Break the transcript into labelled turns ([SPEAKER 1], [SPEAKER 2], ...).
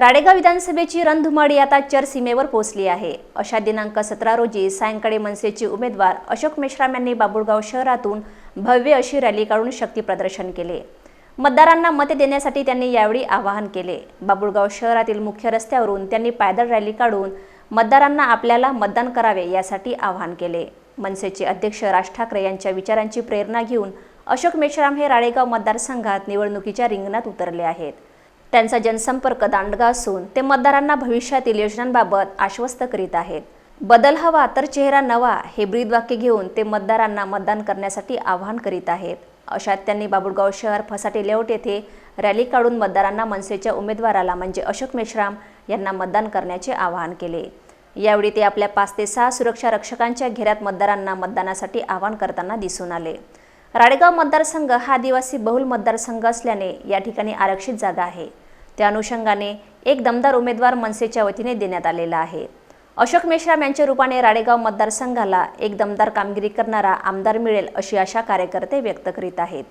[SPEAKER 1] राडेगाव विधानसभेची रणधुमाळी आता चरसीमेवर पोहोचली आहे. अशा दिनांक सतरा रोजी सायंकाळी मनसेचे उमेदवार अशोक मेश्राम यांनी बाबुळगाव शहरातून भव्य अशी रॅली काढून शक्तीप्रदर्शन केले. मतदारांना मते देण्यासाठी त्यांनी यावेळी आवाहन केले. बाबुळगाव शहरातील मुख्य रस्त्यावरून त्यांनी पायदळ रॅली काढून मतदारांना आपल्याला मतदान करावे यासाठी आवाहन केले. मनसेचे अध्यक्ष राज ठाकरे यांच्या विचारांची प्रेरणा घेऊन अशोक मेश्राम हे राळेगाव मतदारसंघात निवडणुकीच्या रिंगणात उतरले आहेत. त्यांचा जनसंपर्क दांडगा असून ते मतदारांना भविष्यातील योजनांबाबत आश्वस्त करीत आहेत. बदल हवा तर चेहरा नवा हे ब्रीदवाक्य घेऊन ते मतदारांना मतदान करण्यासाठी आवाहन करीत आहेत. अशात त्यांनी बाबुळगाव शहर फसाटे लेआउट येथे रॅली काढून मतदारांना मनसेच्या उमेदवाराला म्हणजे अशोक मेश्राम यांना मतदान करण्याचे आवाहन केले. यावेळी ते आपल्या पाच ते सहा सुरक्षा रक्षकांच्या घेऱ्यात मतदारांना मतदानासाठी आवाहन करताना दिसून आले. राडेगाव मतदारसंघ हा आदिवासी बहुल मतदारसंघ असल्याने या ठिकाणी आरक्षित जागा आहे. त्या अनुषंगाने एक दमदार उमेदवार मनसेच्या वतीने देण्यात आलेला आहे. अशोक मेश्राम यांच्या रूपाने राडेगाव मतदारसंघाला एक दमदार कामगिरी करणारा आमदार मिळेल अशी आशा कार्यकर्ते व्यक्त करीत आहेत.